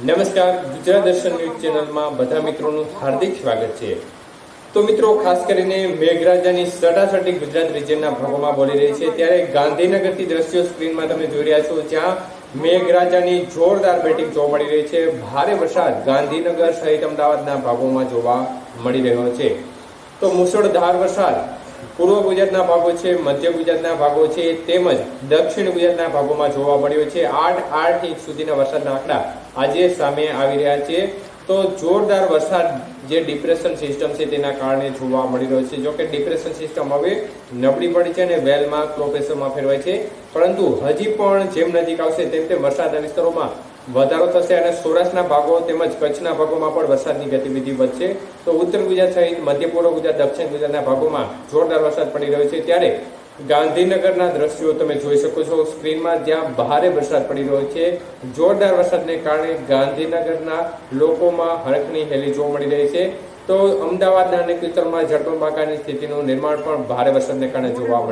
નમસ્કાર, ગુજરાત દર્શન ન્યૂઝ ચેનલમાં બધા મિત્રોનું હાર્દિક સ્વાગત છે. તો મિત્રો, ખાસ કરીને મેઘરાજાની સટાસટી ગુજરાત રિજનના ભાગોમાં બોલી રહી છે. ત્યારે ગાંધીનગરથી દ્રશ્યો સ્ક્રીનમાં તમે જોઈ રહ્યા છો, જ્યાં મેઘરાજાની જોરદાર બેટિંગ જોવા મળી રહી છે. ભારે વરસાદ ગાંધીનગર સહિત અમદાવાદના ભાગોમાં જોવા મળી રહ્યો છે. તો મુસળધાર વરસાદ પૂર્વ ગુજરાતના ભાગો છે, મધ્ય ગુજરાતના ભાગો છે, તેમજ દક્ષિણ ગુજરાતના ભાગોમાં જોવા મળ્યો છે. આઠ આઠ ઇંચ સુધીના વરસાદના આંકડા આજે સામે આવી રહ્યા છે. તો જોરદાર વરસાદ જે ડિપ્રેશન સિસ્ટમ છે તેના કારણે જોવા મળી રહ્યો છે. જો કે ડિપ્રેશન સિસ્ટમ હવે નબળી પડી છે અને વેલમાં લો પ્રેશરમાં ફેરવાય છે. પરંતુ હજી પણ જેમ નજીક આવશે તેમ તેમ વરસાદના વિસ્તારોમાં વધારો થશે અને સૌરાષ્ટ્રના ભાગો તેમજ કચ્છના ભાગોમાં પણ વરસાદની ગતિવિધિ વધશે. તો ઉત્તર ગુજરાત સહિત મધ્ય પૂર્વ ગુજરાત, દક્ષિણ ગુજરાતના ભાગોમાં જોરદાર વરસાદ પડી રહ્યો છે. ત્યારે ગાંધીનગરના દ્રશ્યો તમે જોઈ શકો છો સ્ક્રીનમાં, જ્યાં ભારે વરસાદ પડી રહ્યો છે. જોરદાર વરસાદને કારણે ગાંધીનગરના લોકોમાં હરખની હેલી જોવા મળી રહી છે. તો અમદાવાદના અનેક વિસ્તારોમાં જળબંબાકારની સ્થિતિનું નિર્માણ પણ ભારે વરસાદને કારણે જોવા મળ્યું